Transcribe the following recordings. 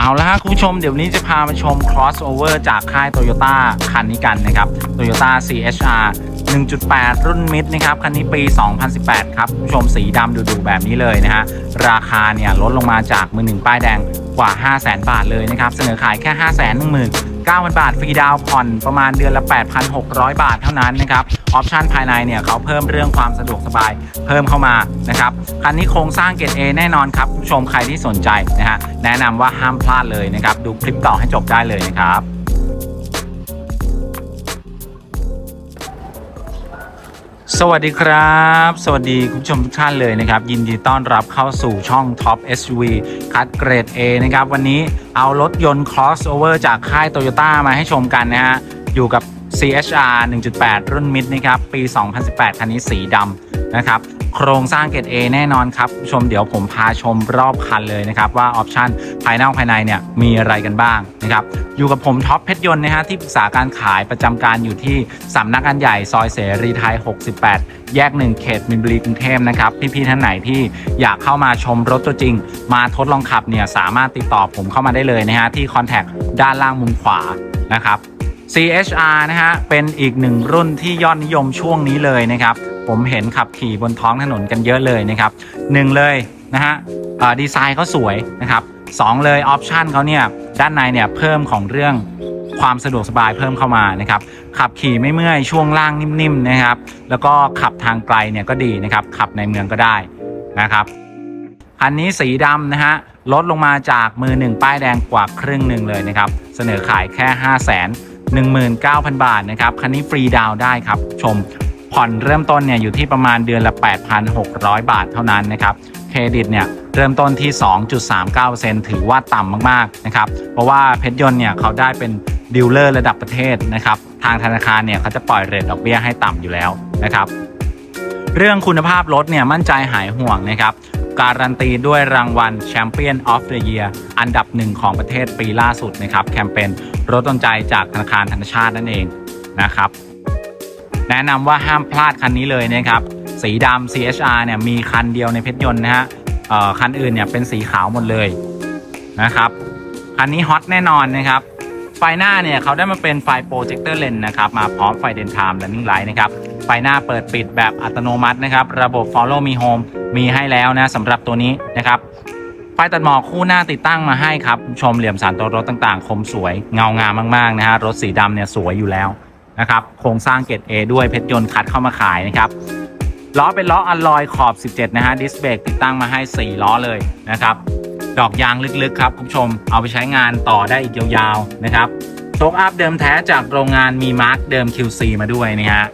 เอาละฮะคุณผู้ชมเดี๋ยวนี้จะพามาชม crossover จากค่าย Toyota คันนี้กันนะครับ Toyota CHR 1.8 รุ่นมิดนะครับ คันนี้ปี 2018 ครับคุณผู้ชมสีดำดูๆแบบนี้เลยนะฮะ ราคาเนี่ยลดลงมาจากมือหนึ่งป้ายแดงกว่า 500,000 บาทเลยนะครับ เสนอขายแค่ 510,000 0 บาท ฟรีดาวน์ผ่อนประมาณเดือนละ 8,600 บาทเท่านั้นนะครับ ออปชันภายในเนี่ยเขาเพิ่มเรื่องความสะดวกสบายเพิ่มเข้ามานะครับ คันนี้โครงสร้างเกรด A แน่นอนครับผู้ชมใครที่สนใจนะฮะแนะนำว่าห้ามพลาดเลยนะครับ ดูคลิปต่อให้จบได้เลยนะครับ สวัสดีครับ สวัสดีคุณผู้ชมทุกท่านเลยนะครับ ยินดีต้อนรับเข้าสู่ช่อง Top SUV คัดเกรด A นะครับ วันนี้เอารถยนต์ crossover จากค่าย Toyota มาให้ชมกันนะฮะ อยู่กับ CHR 1.8 รุ่นมิดนะครับ ปี 2018 คันนี้สีดำนะครับ โครงสร้างเกรด A แน่นอนครับชมเดี๋ยวผมพาชมรอบคันเลยนะครับว่าออปชันภายนอกภายในเนี่ยมีอะไรกันบ้างนะครับอยู่กับผมท็อปเพชรยนต์นะฮะที่ปรึกษาการขายประจำการอยู่ที่สำนักงานใหญ่ซอยเสรีไทย 68 แยก 1 เขตมินบุรีกรุงเทพนะครับพี่ๆท่านไหนที่อยากเข้ามาชมรถตัวจริง มาทดลองขับเนี่ยสามารถติดต่อผมเข้ามาได้เลยนะฮะที่คอนแทคด้านล่างมุมขวานะครับ CHR นะฮะ เป็นอีกหนึ่งรุ่นที่ยอดนิยมช่วงนี้เลยนะครับ ผมเห็นขับขี่บนท้องถนนกันเยอะเลยนะครับหนึ่งเลยนะฮะดีไซน์เขาสวยนะครับสองเลยออปชันเขาเนี่ยด้านในเนี่ยเพิ่มของเรื่องความสะดวกสบายเพิ่มเข้ามานะครับขับขี่ไม่เมื่อยช่วงล่างนิ่มๆนะครับ แล้วก็ขับทางไกลเนี่ยก็ดีนะครับ ขับในเมืองก็ได้นะครับคันนี้สีดำนะฮะลดลงมาจากมือหนึ่งป้ายแดงกว่าครึ่งหนึ่งเลยนะครับ เสนอขายแค่ 5 1 9 0 0 0 บาทนะครับ คันนี้ฟรีดาวได้ครับ ชม ผ่อนเริ่มต้นเนี่ยอยู่ที่ประมาณเดือนละ 8,600 บาทเท่านั้นนะครับ เครดิตเนี่ยเริ่มต้นที่ 2.39%ถือว่าต่ำมากๆนะครับ เพราะว่าเพชรยนต์เนี่ยเขาได้เป็นดีลเลอร์ระดับประเทศนะครับ ทางธนาคารเนี่ยเขาจะปล่อยเรทดอกเบี้ยให้ต่ำอยู่แล้วนะครับ เรื่องคุณภาพรถเนี่ยมั่นใจหายห่วงนะครับ การันตีด้วยรางวัล Champion of the Year อันดับหนึ่งของประเทศปีล่าสุดนะครับ แคมเปญรถต้นใจจากธนาคารธนชาตินั่นเองนะครับ แนะนำว่าห้ามพลาดคันนี้เลยนะครับ สีดำ CHR เนี่ยมีคันเดียวในเพชรยนต์นะฮะคันอื่นเนี่ยเป็นสีขาวหมดเลยนะครับคันนี้ฮอตแน่นอนนะครับ ไฟหน้าเนี่ยเขาได้มาเป็นไฟโปรเจคเตอร์เลนนะครับ มาพร้อมไฟเดนไทม์และนิ่งไลท์นะครับไฟหน้าเปิดปิดแบบอัตโนมัตินะครับ ระบบ Follow Me Home มีให้แล้วนะสำหรับตัวนี้นะครับไฟตัดหมอกคู่หน้าติดตั้งมาให้ครับ ชมเหลี่ยมสันตัวรถต่างๆ คมสวยเงางามมากๆนะฮะรถสีดำเนี่ยสวยอยู่แล้ว นะครับโครงสร้างเกรด A ด้วยเพชรยนต์คัดเข้ามาขายนะครับล้อเป็นล้ออัลลอยขอบ 17 นะฮะดิสเบรกติดตั้งมาให้ 4 ล้อเลยนะครับดอกยางลึกๆครับคุณผู้ชมเอาไปใช้งานต่อได้อีกยาวๆนะครับโชคอัพเดิมแท้จากโรงงานมีมาร์กเดิม QC มาด้วยนะฮะ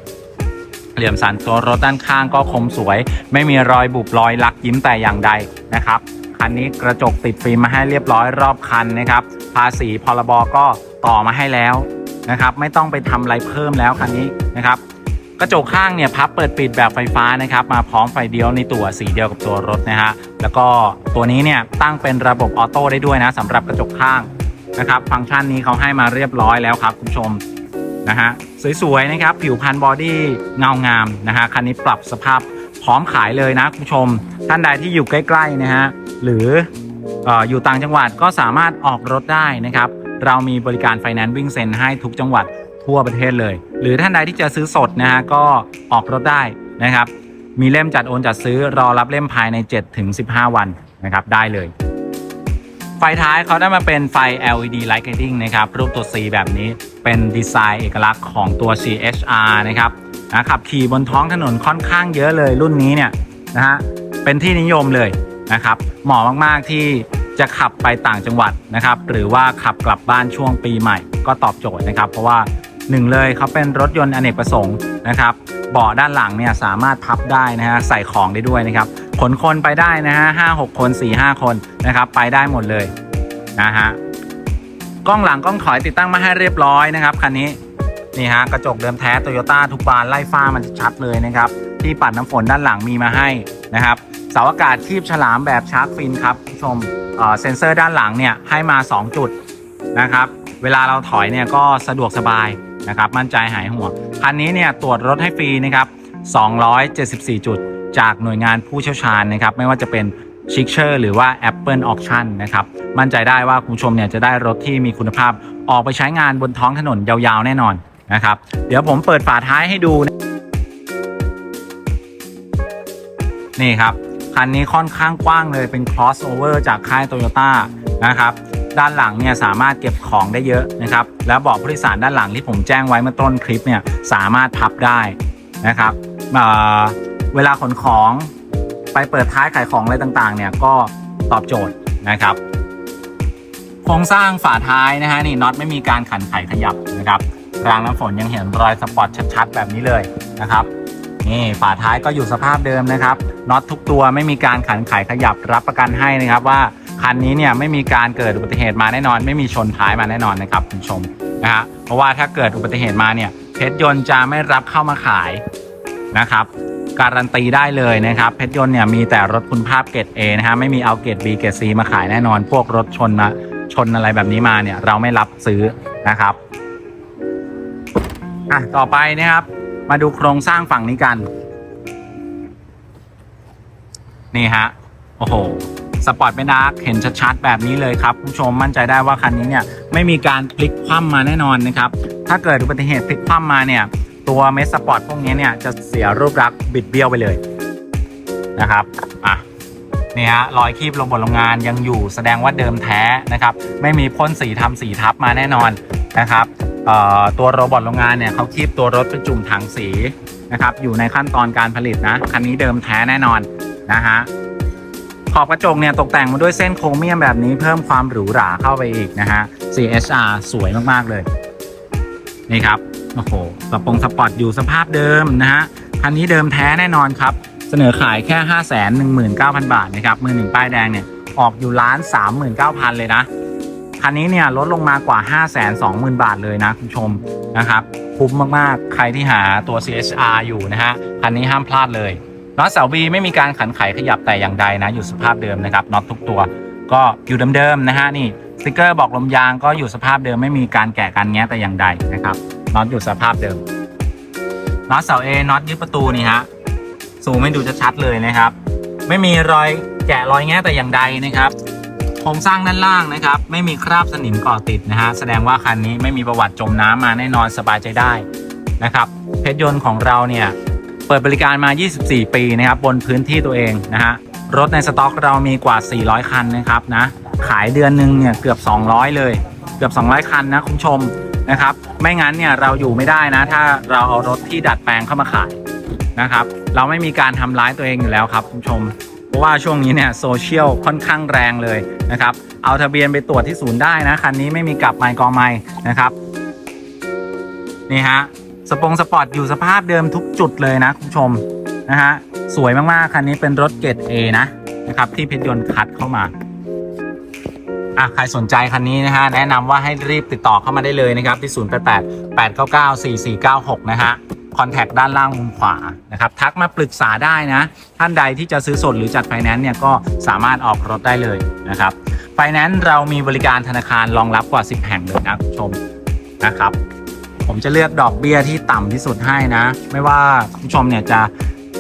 เหลี่ยมสันตัวรถด้านข้างก็คมสวย ไม่มีรอยบุบรอยลักยิ้มแต่อย่างใดนะครับคันนี้กระจกติดฟิล์มมาให้เรียบร้อยรอบคันนะครับ ภาษีพรบก็ต่อมาให้แล้ว นะครับ ไม่ต้องไปทำอะไรเพิ่มแล้วคันนี้นะครับ กระจกข้างเนี่ยพับเปิดปิดแบบไฟฟ้านะครับ มาพร้อมไฟเดียวในตัวสีเดียวกับตัวรถนะฮะแล้วก็ตัวนี้เนี่ยตั้งเป็นระบบออโต้ได้ด้วยนะสำหรับกระจกข้างนะครับ ฟังก์ชันนี้เขาให้มาเรียบร้อยแล้วครับคุณผู้ชมนะฮะสวยๆนะครับผิวพันบอดี้เงางามนะฮะคันนี้ปรับสภาพพร้อมขายเลยนะคุณผู้ชม ท่านใดที่อยู่ใกล้ๆนะฮะหรืออออยู่ต่างจังหวัดก็สามารถออกรถได้นะครับ เรามีบริการไฟแนนซ์วิ่งเซ็นให้ทุกจังหวัดทั่วประเทศเลย หรือท่านใดที่จะซื้อสดนะฮะก็ออกรถได้นะครับ มีเล่มจัดโอนจัดซื้อรอรับเล่มภายใน 7-15 วันนะครับได้เลย ไฟท้ายเขาได้มาเป็นไฟ LED light guiding นะครับรูปตัว C แบบนี้เป็นดีไซน์เอกลักษณ์ของตัว CHR นะครับนะขับขี่บนท้องถนนค่อนข้างเยอะเลยรุ่นนี้เนี่ยนะฮะเป็นที่นิยมเลยนะครับเหมาะมาก ๆ ที่ จะขับไปต่างจังหวัดนะครับ หรือว่าขับกลับบ้านช่วงปีใหม่ก็ตอบโจทย์นะครับ เพราะว่าหนึ่งเลยเขาเป็นรถยนต์อเนกประสงค์นะครับเบาะด้านหลังเนี่ยสามารถพับได้นะฮะใส่ของได้ด้วยนะครับขนคนไปได้นะฮะห้าหกคนสี่ห้าคนนะครับ ไปได้หมดเลยนะฮะกล้องหลังกล้องถอยติดตั้งมาให้เรียบร้อยนะครับคันนี้นี่ฮะกระจกเดิมแท้โตโยต้าทุกบานไล่ฟ้ามันชัดเลยนะครับ ที่ปัดน้ำฝนด้านหลังมีมาให้นะครับ เสาอากาศคีบฉลามแบบชาร์กฟินครับคุณผู้ชมเอ่อเซ็นเซอร์ด้านหลังเนี่ยให้มา 2 จุดนะครับเวลาเราถอยเนี่ยก็สะดวกสบายนะครับมั่นใจหายห่วงคันนี้เนี่ยตรวจรถให้ฟรีนะครับ274 จุด จากหน่วยงานผู้เชี่ยวชาญนะครับไม่ว่าจะเป็นชิคเชอร์หรือว่า Apple Auction นะครับมั่นใจได้ว่าคุณผู้ชมเนี่ยจะได้รถที่มีคุณภาพออกไปใช้งานบนท้องถนนยาวๆแน่นอนนะครับเดี๋ยวผมเปิดฝาท้ายให้ดู นี่ครับ คันนี้ค่อนข้างกว้างเลยเป็น crossover จากค่าย Toyota นะครับ ด้านหลังเนี่ยสามารถเก็บของได้เยอะนะครับ แล้วเบาะผู้โดยสารด้านหลังที่ผมแจ้งไว้เมื่อต้นคลิปเนี่ยสามารถพับได้นะครับเเวลาขนของไปเปิดท้ายขายของอะไรต่างๆ เนี่ยก็ตอบโจทย์นะครับโครงสร้างฝาท้ายนะฮะนี่น็อตไม่มีการขันไขขยับนะครับรางน้ำฝนยังเห็นรอยสปอตชัดๆ แบบนี้เลยนะครับ นี่ฝาท้ายก็อยู่สภาพเดิมนะครับน็อตทุกตัวไม่มีการขันไขขยับรับประกันให้นะครับ ว่าคันนี้เนี่ยไม่มีการเกิดอุบัติเหตุมาแน่นอน ไม่มีชนท้ายมาแน่นอนนะครับคุณชมนะฮะเพราะว่าถ้าเกิดอุบัติเหตุมาเนี่ยเพชรยนต์จะไม่รับเข้ามาขายนะครับการันตีได้เลยนะครับเพชรยนต์เนี่ยมีแต่รถคุณภาพเกรด A นะฮะไม่มีเอาเกรด B เกรด C มาขายแน่นอน พวกรถชนมาชนอะไรแบบนี้มาเนี่ยเราไม่รับซื้อนะครับอะต่อไปนะครับ มาดูโครงสร้างฝั่งนี้กัน นี่ฮะ โอ้โห สปอร์ตเป็นดาร์กเห็นชัดๆ แบบนี้เลยครับคุณผู้ชมมั่นใจได้ว่าคันนี้เนี่ย ไม่มีการพลิกคว่ำมาแน่นอนนะครับ ถ้าเกิดอุบัติเหตุพลิกคว่ำมาเนี่ย ตัวเมสสปอร์ตพวกนี้เนี่ย จะเสียรูปลักษณ์บิดเบี้ยวไปเลยนะครับ อะนี่ฮะรอยคีบลงบนโรงงานยังอยู่แสดงว่าเดิมแท้นะครับ ไม่มีพ่นสีทำสีทับมาแน่นอน นะครับตัวโรบอทโรงงานเนี่ยเขาคีบตัวรถเป็นจุ่มถังสีนะครับอยู่ในขั้นตอนการผลิตนะคันนี้เดิมแท้แน่นอนนะฮะขอบกระจกเนี่ยตกแต่งมาด้วยเส้นโครเมียมแบบนี้เพิ่มความหรูหราเข้าไปอีกนะฮะ CSR สวยมากๆเลย นี่ครับ โอ้โหกระโปรงสปอร์ตอยู่สภาพเดิมนะฮะ คันนี้เดิมแท้แน่นอนครับ เสนอขายแค่ 5 1 9 0 0 0 บาทนะครับ มือหนึ่งป้ายแดงเนี่ย ออกอยู่ล้าน 39,000 เลยนะ คันนี้เนี่ยลดลงมากว่า 5 2 0 0 0 0 บาทเลยนะคุณชมนะครับคุ้มมากๆ ใครที่หาตัว CSR อยู่นะฮะคันนี้ห้ามพลาดเลยน็อตเสาบีไม่มีการขันไขขยับแต่อย่างใดนะ อยู่สภาพเดิมนะครับน็อตทุกตัว ก็อยู่เดิมๆนะฮะนี่สติกเกอร์บอกลมยางก็อยู่สภาพเดิมไม่มีการแกะกันแงะแต่อย่างใดนะครับน็อตอยู่สภาพเดิมน็อตเสาเอน็อตยึดประตูนี่ฮะสูงไม่ดูจะชัดเลยนะครับ ไม่มีรอยแกะรอยแงะแต่อย่างใดนะครับ โครงสร้างด้านล่างนะครับ ไม่มีคราบสนิมก่อติดนะฮะแสดงว่าคันนี้ไม่มีประวัติจมน้ำมาแน่นอนสบายใจได้นะครับเพชรยนต์ของเราเนี่ยเปิดบริการมา 24 ปีนะครับบนพื้นที่ตัวเองนะฮะรถในสต็อกเรามีกว่า 400 คันนะครับนะขายเดือนหนึ่งเนี่ยเกือบ 200 เลย เกือบ 200 คันนะคุณผู้ชมนะครับ ไม่งั้นเนี่ยเราอยู่ไม่ได้นะ ถ้าเราเอารถที่ดัดแปลงเข้ามาขายนะครับ เราไม่มีการทำร้ายตัวเองอยู่แล้วครับคุณผู้ชม ราะว่าช่วงนี้เนี่ยโซเชียลค่อนข้างแรงเลยนะครับ เอาทะเบียนไปตรวจที่ศูนย์ได้นะ คันนี้ไม่มีกลับไมค์กองไม้นะครับ นี่ฮะ สปงสปอร์ตอยู่สภาพเดิมทุกจุดเลยนะคุณผู้ชมนะฮะ สวยมากๆ คันนี้เป็นรถเกรด A นะนะครับที่เพชรยนต์คัดเข้ามาอะใครสนใจคันนี้นะฮะแนะนำว่าให้รีบติดต่อเข้ามาได้เลยนะครับที่ 088 899 4496 นะฮะ คอนแทคด้านล่างมุมขวานะครับทักมาปรึกษาได้นะ ท่านใดที่จะซื้อสดหรือจัดไฟแนนซ์เนี่ยก็สามารถออกรถได้เลยนะครับไฟแนนซ์เรามีบริการธนาคารรองรับกว่า 10 แห่งเลยนะคุณผู้ชมนะครับ ผมจะเลือกดอกเบี้ยที่ต่ำที่สุดให้นะ ไม่ว่าคุณผู้ชมเนี่ยจะ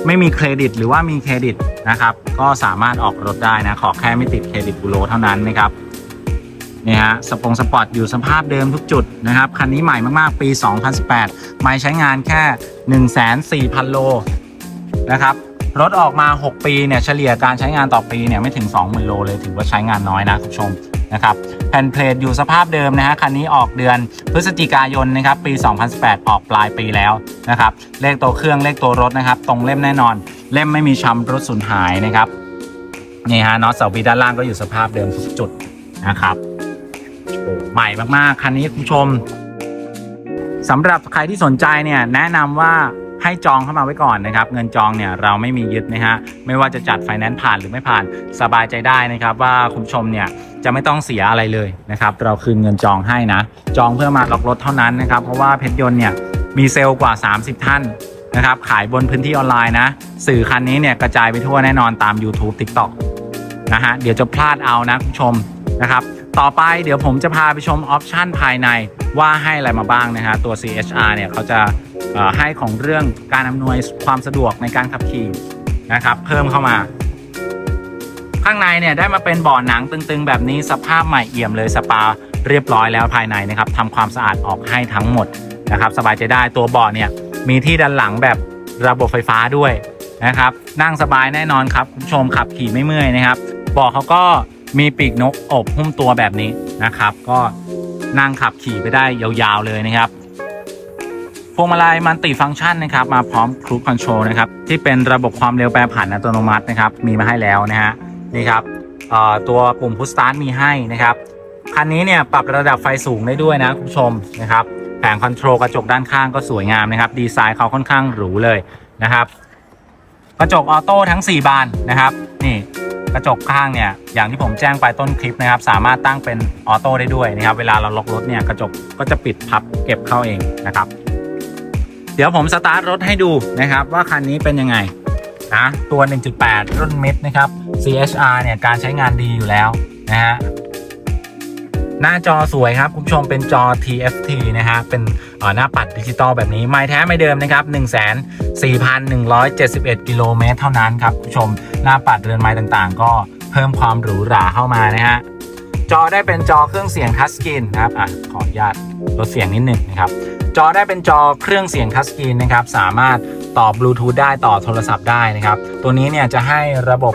ไม่มีเครดิตหรือว่ามีเครดิตนะครับ ก็สามารถออกรถได้นะ ขอแค่ไม่ติดเครดิตบูโรเท่านั้นนะครับ นี่ฮะสปงสปอร์ตอยู่สภาพเดิมทุกจุดนะครับ คันนี้ใหม่มากๆ ปี 2018 ไม่ใช้งานแค่ 1,400,000 โลนะครับรถออกมา 6 ปีเนี่ยเฉลี่ยการใช้งานต่อปีเนี่ยไม่ถึง 20,000 โลเลยถือว่าใช้งานน้อยนะคุณผู้ชมนะครับแผ่นเพลทอยู่สภาพเดิมนะฮะคันนี้ออกเดือนพฤศจิกายนนะครับปี 2018 ออกปลายปีแล้วนะครับเลขตัวเครื่องเลขตัวรถนะครับ ตรงเล่มแน่นอน เล่มไม่มีช้ำรถสูญหายนะครับนี่ฮะน็อตเสาบีด้านล่างก็อยู่สภาพเดิมทุกจุดนะครับ ใหม่มากๆ คันนี้คุณผู้ชมสำหรับใครที่สนใจเนี่ยแนะนำว่าให้จองเข้ามาไว้ก่อนนะครับ เงินจองเนี่ยเราไม่มียึดนะฮะไม่ว่าจะจัดไฟแนนซ์ผ่านหรือไม่ผ่านสบายใจได้นะครับ ว่าคุณชมเนี่ยจะไม่ต้องเสียอะไรเลยนะครับ เราคืนเงินจองให้นะ จองเพื่อมาล็อกรถเท่านั้นนะครับ เพราะว่าเพชรยนต์เนี่ยมีเซลล์กว่า 30 ท่านนะครับ ขายบนพื้นที่ออนไลน์นะ สื่อคันนี้เนี่ยกระจายไปทั่วแน่นอนตาม YouTube TikTok นะฮะเดี๋ยวจะพลาดเอานะคุณชมนะครับ ต่อไปเดี๋ยวผมจะพาไปชมออปชันภายในว่าให้อะไรมาบ้างนะฮะตัว CHR เนี่ยเขาจะให้ของเรื่องการอำนวยความสะดวกในการขับขี่นะครับเพิ่มเข้ามา ข้างในเนี่ยได้มาเป็นบ่อหนังตึงๆ แบบนี้สภาพใหม่เอี่ยมเลยสปาเรียบร้อยแล้วภายในนะครับทำความสะอาดออกให้ทั้งหมดนะครับสบายใจได้ตัวบ่อเนี่ยมีที่ด้านหลังแบบระบบไฟฟ้าด้วยนะครับนั่งสบายแน่นอนครับคุณผู้ชมขับขี่ไม่เมื่อยนะครับบ่อเขาก็ มีปีกนกอบหุ้มตัวแบบนี้นะครับ ก็นั่งขับขี่ไปได้ยาวๆเลยนะครับพวงมาลัยมันติฟังก์ชันนะครับมาพร้อมครูคอนโทรลนะครับที่เป็นระบบความเร็วแปรผันอัตโนมัตินะครับมีมาให้แล้วนะฮะนี่ครับเอ่อตัวปุ่มพุชสตาร์ทมีให้นะครับคันนี้เนี่ยปรับระดับไฟสูงได้ด้วยนะคุณผู้ชมนะครับแผงคอนโทรลกระจกด้านข้างก็สวยงามนะครับ ดีไซน์เขาค่อนข้างหรูเลยนะครับ กระจกออโต้ทั้ง 4 บานนะครับนี่ กระจกข้างเนี่ยอย่างที่ผมแจ้งไปต้นคลิปนะครับ สามารถตั้งเป็นออโต้ได้ด้วยนะครับ เวลาเราล็อกรถเนี่ยกระจกก็จะปิดพับเก็บเข้าเองนะครับ เดี๋ยวผมสตาร์ทรถให้ดูนะครับ ว่าคันนี้เป็นยังไงนะตัว 1.8 รุ่นมิดนะครับ CHR เนี่ยการใช้งานดีอยู่แล้วนะฮะ หน้าจอสวยครับ คุณผู้ชมเป็นจอ TFT นะฮะ เป็นหน้าปัดดิจิตอลแบบนี้ ไม่แท้ไม่เดิมนะครับ 1 4 1 7 1 กิโลเมตรเท่านั้นครับคุณผู้ชมหน้าปัดเรือนไม้ต่างๆ ก็เพิ่มความหรูหราเข้ามานะฮะ จอได้เป็นจอเครื่องเสียงทัชสกรีนนะครับอะขออนุญาตลดเสียงนิดหนึ่งนะครับจอได้เป็นจอเครื่องเสียงทัชสกรีนนะครับสามารถต่อบลูทูธได้ต่อโทรศัพท์ได้นะครับ ตัวนี้เนี่ยจะให้ระบบ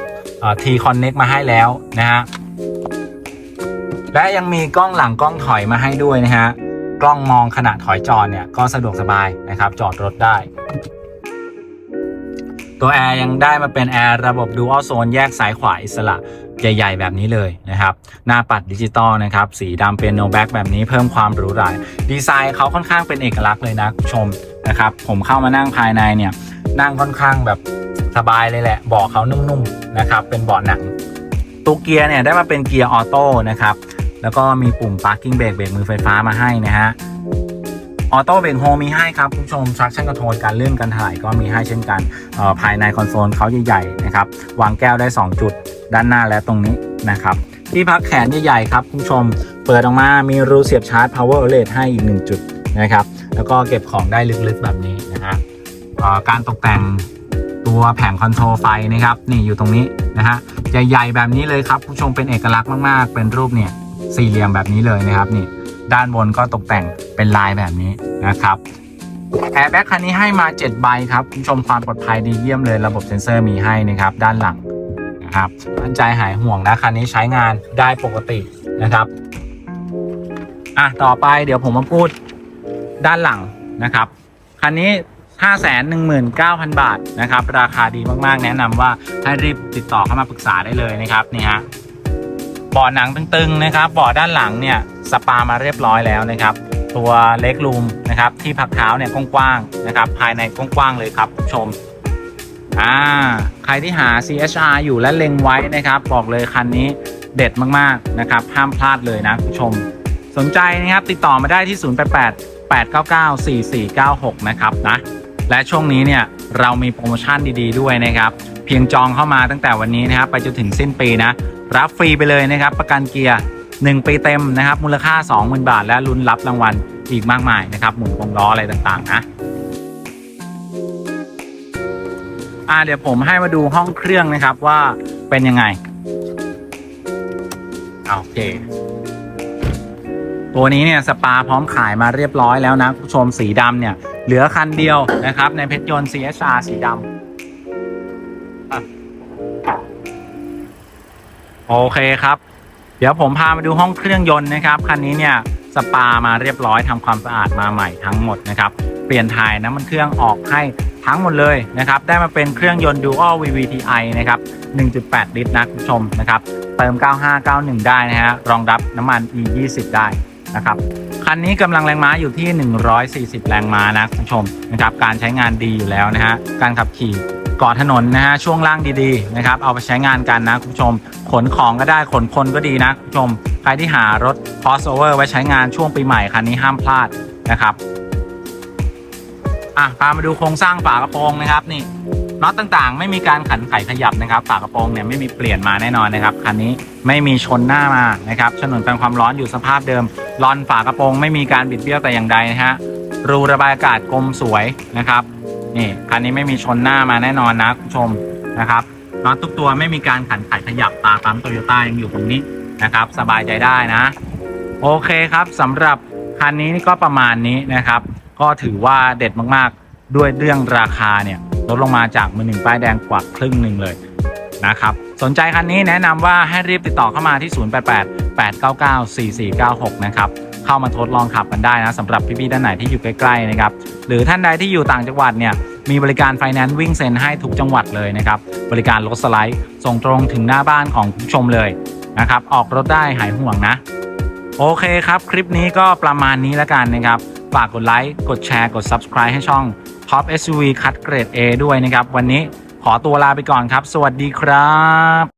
T Connect มาให้แล้วนะฮะ และยังมีกล้องหลังกล้องถอยมาให้ด้วยนะฮะ กล้องมองขณะถอยจอดเนี่ยก็สะดวกสบายนะครับ จอดรถได้ ตัวแอร์ยังได้มาเป็นแอร์ระบบ Dual Zone แยกซ้ายขวาอิสระใหญ่ๆ แบบนี้เลยนะครับ หน้าปัดดิจิตอลนะครับ สีดำเป็นโนแบ็กแบบนี้เพิ่มความหรูหราดีไซน์เขาค่อนข้างเป็นเอกลักษณ์เลยนะคุณชมนะครับ ผมเข้ามานั่งภายในเนี่ยนั่งค่อนข้างแบบสบายเลยแหละเบาะเขานุ่มๆนะครับ เป็นเบาะหนังตัวเกียร์เนี่ยได้มาเป็นเกียร์ออโต้นะครับ แล้วก็มีปุ่ม parking brake เบรกมือไฟฟ้ามาให้นะฮะออโต้เบรกโฮมีให้ครับคุณผู้ชม traction control การเลื่อนการถ่ายก็มีให้เช่นกันภายในคอนโซลเขาใหญ่ๆนะครับวางแก้วได้ 2 จุดด้านหน้าและตรงนี้นะครับที่พักแขนใหญ่ๆครับคุณผู้ชมเปิดออกมามีรูเสียบชาร์จ power outlet ให้อีก 1 จุดนะครับแล้วก็เก็บของได้ลึกๆแบบนี้นะฮะเอ่อการตกแต่งตัวแผงคอนโทรลไฟนะครับนี่อยู่ตรงนี้นะฮะใหญ่ๆแบบนี้เลยครับคุณผู้ชมเป็นเอกลักษณ์มากๆ เป็นรูปเนี่ย สี่เหลี่ยมแบบนี้เลยนะครับนี่ด้านบนก็ตกแต่งเป็นลายแบบนี้นะครับแอร์แบ็กคันนี้ให้มา7ใบครับคุณชมความปลอดภัยดีเยี่ยมเลยระบบเซ็นเซอร์มีให้นะครับด้านหลังนะครับมั่นใจหายห่วงนะคันนี้ใช้งานได้ปกตินะครับอะต่อไปเดี๋ยวผมมาพูดด้านหลังนะครับคันนี้519,000 บาทนะครับราคาดีมากๆ แนะนำว่าให้รีบติดต่อเข้ามาปรึกษาได้เลยนะครับนี่ฮะ เบ่อหนังตึงๆนะครับเบ่อด้านหลังเนี่ยสปามาเรียบร้อยแล้วนะครับ ตัวเล็กรูมนะครับที่พักเท้าเนี่ยกว้างๆนะครับภายในกว้างๆเลยครับคุณชมอ่าใครที่หา CHR อยู่และเล็งไว้นะครับ บอกเลยคันนี้เด็ดมากๆนะครับ ห้ามพลาดเลยนะคุณผู้ชม สนใจนะครับติดต่อมาได้ที่ 088 899 4496 นะครับนะ และช่วงนี้เนี่ยเรามีโปรโมชั่นดีๆด้วยนะครับ เพียงจองเข้ามาตั้งแต่วันนี้นะครับไปจนถึงสิ้นปีนะ รับฟรีไปเลยนะครับ ประกันเกียร์ 1 ปีเต็มนะครับ มูลค่า 20,000 บาท และลุ้นรับรางวัลอีกมากมายนะครับ หมุนวงล้ออะไรต่างๆ นะอ่าเดี๋ยวผมให้มาดูห้องเครื่องนะครับว่าเป็นยังไง โอเค ตัวนี้เนี่ยสปาพร้อมขายมาเรียบร้อยแล้วนะคุณผู้ชมสีดำเนี่ย เหลือคันเดียวนะครับ ในเพชรยนต์ CHR สีดำ โอเคครับ เดี๋ยวผมพามาดูห้องเครื่องยนต์นะครับคันนี้เนี่ยสปามาเรียบร้อยทำความสะอาดมาใหม่ทั้งหมดนะครับเปลี่ยนถ่ายน้ำมันเครื่องออกให้ทั้งหมดเลยนะครับได้มาเป็นเครื่องยนต์ Dual VVTi นะครับ 1.8 ลิตรนะคุณผู้ชมนะครับเติม 9591 ได้นะฮะรองรับน้ำมัน E20 ได้นะครับคันนี้กำลังแรงม้าอยู่ที่ 140 แรงม้านะคุณผู้ชมนะครับการใช้งานดีอยู่แล้วนะฮะการขับขี่ เกาะถนนนะฮะช่วงล่างดีๆนะครับเอาไปใช้งานกันนะคุณผู้ชม ขนของก็ได้ขนคนก็ดีนะคุณผู้ชม ใครที่หารถ crossover ไว้ใช้งานช่วงปีใหม่คันนี้ห้ามพลาดนะครับอะพามาดูโครงสร้างฝากระโปรงนะครับนี่น็อตต่างๆ ไม่มีการขันไขขยับนะครับฝากระโปรงเนี่ยไม่มีเปลี่ยนมาแน่นอนนะครับคันนี้ไม่มีชนหน้ามานะครับฉนวนกันความร้อนอยู่สภาพเดิมลอนฝากระโปรงไม่มีการบิดเบี้ยวแต่อย่างใดนะฮะรูระบายอากาศกลมสวยนะครับ นี่คันนี้ไม่มีชนหน้ามาแน่นอนนะคุณผู้ชมนะครับน็อตทุกตัวไม่มีการขันไขขยับตาปั๊มโตโยต้ายังอยู่ตรงนี้นะครับ สบายใจได้นะ โอเคครับสำหรับคันนี้นี่ก็ประมาณนี้นะครับ ก็ถือว่าเด็ดมากๆด้วยเรื่องราคาเนี่ยลดลงมาจากมือหนึ่งป้ายแดงกว่าครึ่งหนึ่งเลยนะครับ สนใจคันนี้แนะนำว่าให้รีบติดต่อเข้ามาที่ 088 899 4496 นะครับ เข้ามาทดลองขับกันได้นะสำหรับพี่ๆด้านไหนที่อยู่ใกล้ๆนะครับหรือท่านใดที่อยู่ต่างจังหวัดเนี่ยมีบริการไฟแนนซ์วิ่งเซ็นให้ทุกจังหวัดเลยนะครับบริการรถสไลด์ส่งตรงถึงหน้าบ้านของผู้ชมเลยนะครับออกรถได้หายห่วงนะ โอเคครับ คลิปนี้ก็ประมาณนี้แล้วกันนะครับฝากกดไลค์กดแชร์กด Subscribe ให้ช่อง Top SUV คัดเกรด A ด้วยนะครับ วันนี้ขอตัวลาไปก่อนครับ สวัสดีครับ